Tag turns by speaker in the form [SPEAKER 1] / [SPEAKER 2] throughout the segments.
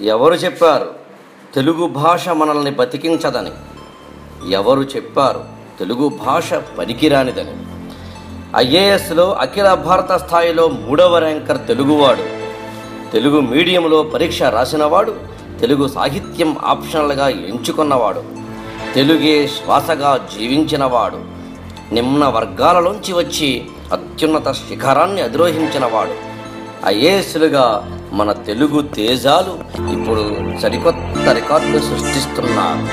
[SPEAKER 1] ఎవరు చెప్పారు? తెలుగు భాష మనల్ని బతికించదని. ఎవరు చెప్పారు? తెలుగు భాష పనికిరానిదని. ఐఏఎస్లో అఖిల భారత స్థాయిలో మూడవ ర్యాంకర్ తెలుగువాడు. తెలుగు మీడియంలో పరీక్ష రాసినవాడు. తెలుగు సాహిత్యం ఆప్షనల్గా ఎంచుకున్నవాడు. తెలుగే శ్వాసగా జీవించినవాడు. నిమ్న వర్గాలలోంచి వచ్చి అత్యున్నత శిఖరాన్ని అధిరోహించినవాడు. ఐఏఎస్లుగా మన తెలుగు తేజాలు ఇప్పుడు సరికొత్త రికార్డులు సృష్టిస్తున్నారు.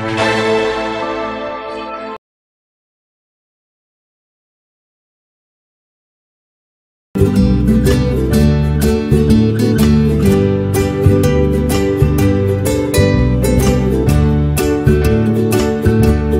[SPEAKER 2] Thank you.